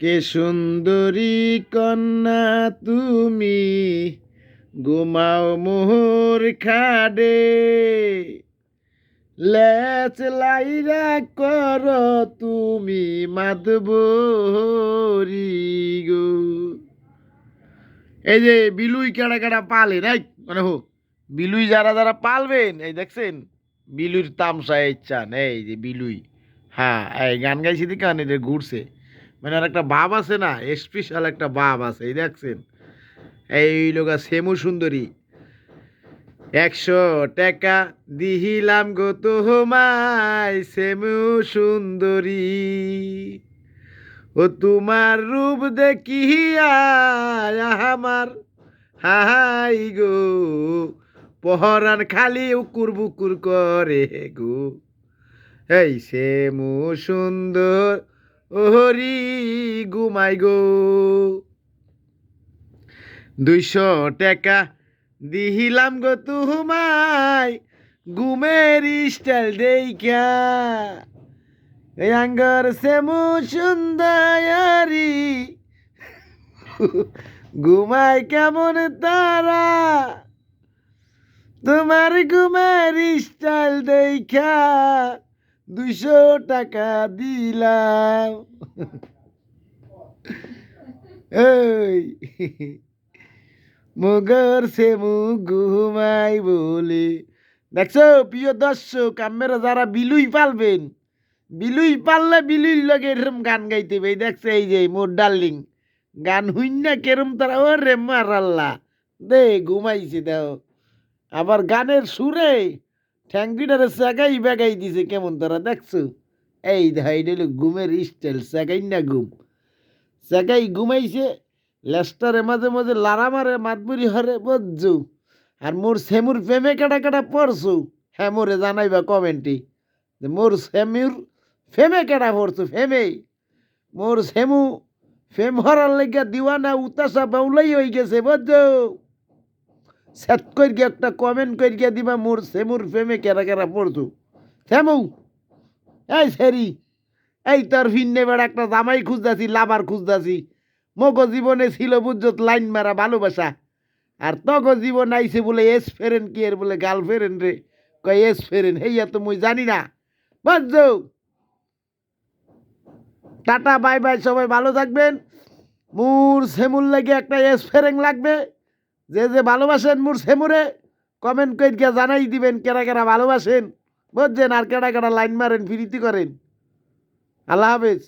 কে সুন্দরী কন্যা তুমি? ঘুমাও মোহর খাডে। লেচ লাইরা কর তুমি মাধবরি গো। এই যে বিলুই কেডা কেডা পালে রাই মানে হো, বিলুই যারা যারা পালবেন, এই দেখছেন? বিলুইর তামসা এই চান এই যে বিলুই। হ্যাঁ এই গান গাইছি দিকে এটা ঘুরছে। মানে আর একটা ভাব আছে না স্পেশাল একটা ভাব আছে, এই দেখছেন? এই লোক সেমু সুন্দরী। একশো টাকা দিহিলাম গো তোমায় সেমু সুন্দরী। ও তোমার রূপ দেখিয়া আমার, হাই গো। পহরান খালি উকুর বুকুর করে গো। এই সেমু সুন্দর ওহরি গুমাই গো। দুইশো টাকা দিহিলাম গো তুহুমাই গুমের স্টাইল এই আঙ্গর সেমু সুন্দরী ঘুমাই কেমন তারা। তোমার ঘুমের স্টাইল দেখা দুশো টাকা দিলাম। এই। মগর সে মুখ ঘুমাই বলে। দেখছ প্রিয় দর্শক আমরা যারা বিলুই পালবেন বিলুই পাললে বিলুই লগে এরম গান গাইতে এই দেখছে এই যে মোর ডার্লিং। গান হইন না কেরম তারা ও রে মারাল্লা। দে ঘুমাইছে দাও আবার গানের সুরে ঠ্যাংটিটারে সেগাই বেগাই দিছে, কেমন তারা দেখছ? এই হলো ঘুমের স্টাইল সেগাই না ঘুম। সেগাই ঘুমাইছে, লেস্টারে মাঝে মাঝে লারা মারে, মাতবুরি হরে, বজ্জু। আর মোর সেমুর প্রেমে কেটা কেটা পড়ছু? হ্যাঁ মোরে জানাইবা কমেন্টে। মোর সেমুর ফেমে কেটা পড়ছু ফেমে মোর সেমু ফেম হরার লেগে দিওয়ানা উতাসা বাউলাই হয়ে গেছে বুঝছ সেট করি গিয়ে একটা কমেন্ট করি গিয়ে দিবা, মোর সেমুর ফেমে কেরা কেরা পড়ছু সেমু এই সেরি, এই তোর ভিন্নে বেড়া একটা জামাই খুঁজতাছি, লাভার খুঁজতাছি। মগ জীবনে ছিল বুঝত লাইন মারা ভালোবাসা। আর তগ জীবন আইছে বলে এস ফেরেন কি এর বলে গার্ল ফেরেন রে? কয়, এস ফেরেন, হেইয়া তো মুই জানি না। বুঝছ টাটা, বাই বাই, সবাই ভালো থাকবেন। মুর সেমুর লাগে একটা এস ফেরেং লাগবে। যে যে ভালোবাসেন মুর সেমুরে কমেন্ট করে গিয়ে জানাই দিবেন কেরা কেরা ভালোবাসেন। বুঝছেন? আর কেডা কেডা লাইন মারেন, ফিরিতি করেন। আল্লাহ হাফেজ।